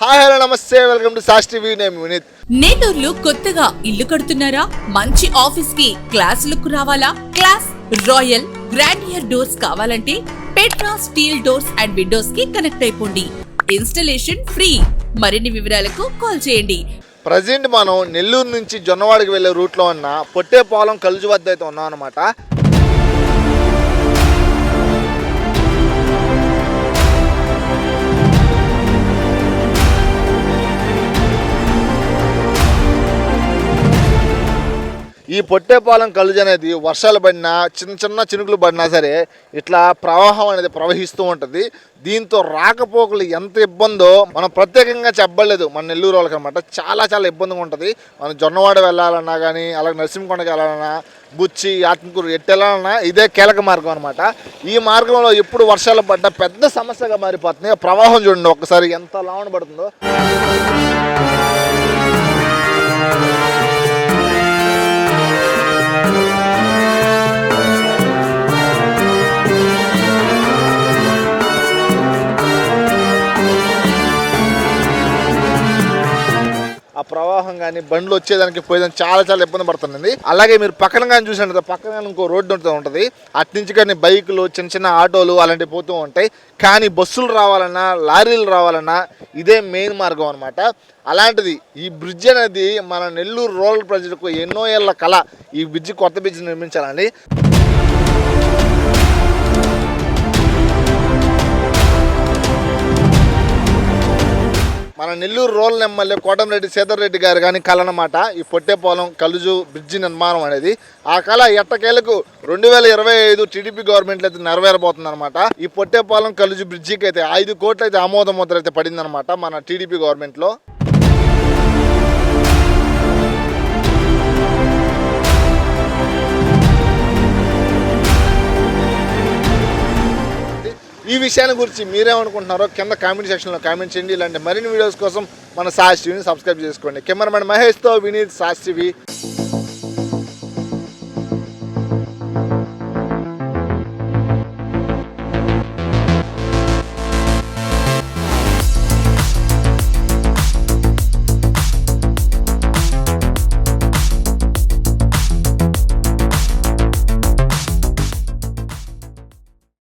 Hi hello namaste welcome to SAS TV. నేను వినీత్. నేటూర్లో కొత్తగా ఇల్లు కడుతున్నారా? మంచి ఆఫీస్కి క్లాస్ లుక్ రావాలా? Class royal grand year doors కావాలంటే పెట్రా స్టీల్ డోర్స్ అండ్ విండోస్కి కనెక్ట్ అయిపోండి. Installation free. మరిన్ని వివరాలకు కాల్ చేయండి. ప్రజెంట్ మనం నెల్లూరు నుంచి జొన్నవాడికి వెళ్ళే రూట్లో ఉన్న పొట్టేపాలెం కలుజు వద్ద అయితే ఉన్నాం అనమాట ఈ పొట్టేపాలెం కలుజు అనేది వర్షాలు పడినా చిన్న చిన్న చినుకులు పడినా సరే ఇట్లా ప్రవాహం అనేది ప్రవహిస్తూ ఉంటుంది. దీంతో రాకపోకలు ఎంత ఇబ్బందో మనం ప్రత్యేకంగా చెప్పలేదు. మన నెల్లూరు వాళ్ళకి అనమాట చాలా చాలా ఇబ్బందిగా ఉంటుంది. మనం జొన్నవాడ వెళ్ళాలన్నా కానీ అలాగే నరసింహకొండకి వెళ్ళాలన్నా బుచ్చి ఆత్మకూరు ఎట్టు వెళ్ళాలన్నా ఇదే కీలక మార్గం అనమాట ఈ మార్గంలో ఎప్పుడు వర్షాలు పడ్డా పెద్ద సమస్యగా మారిపోతుంది. ప్రవాహం చూడండి ఒక్కసారి ఎంత లావణ పడుతుందో. ఆ ప్రవాహం కానీ బండ్లు వచ్చేదానికి పోయేదానికి చాలా చాలా ఇబ్బంది పడుతుందండి. అలాగే మీరు పక్కన కానీ చూసినట్టు పక్కన ఇంకో రోడ్డు ఉంటుంది ఉంటుంది. అటు నుంచి కానీ బైకులు చిన్న చిన్న ఆటోలు అలాంటివి పోతూ ఉంటాయి. కానీ బస్సులు రావాలన్నా లారీలు రావాలన్నా ఇదే మెయిన్ మార్గం అనమాట అలాంటిది ఈ బ్రిడ్జ్ అనేది మన నెల్లూరు రూరల్ ప్రజలకు ఎన్నో ఏళ్ళ కళ ఈ బ్రిడ్జ్ కొత్త బ్రిడ్జ్ నిర్మించాలండి. మన నెల్లూరు రూరల్ ఎమ్మెల్యే కోటంరెడ్డి సీతారెడ్డి గారు కానీ కళ ఈ పొట్టేపాలెం కలుజు బ్రిడ్జి నిర్మాణం అనేది. ఆ కళ ఎట్టకేలకు రెండు వేల ఇరవై ఐదు టీడీపీ గవర్నమెంట్ అయితే నెరవేరబోతుంది అనమాట ఈ పొట్టేపాలెం కలుజు బ్రిడ్జికి అయితే ఐదు కోట్లు అయితే ఆమోద ముద్ర అయితే పడింది అనమాట మన టీడీపీ గవర్నమెంట్లో. ఈ విషయాన్ని గురించి మీరేమనుకుంటున్నారో కింద కామెంట్ సెక్షన్లో కామెంట్ చేయండి. ఇలాంటి మరిన్ని వీడియోస్ కోసం మన సాస్ సబ్స్క్రైబ్ చేసుకోండి. కెమెరామెన్ మహేష్తో వినీత్ సాస్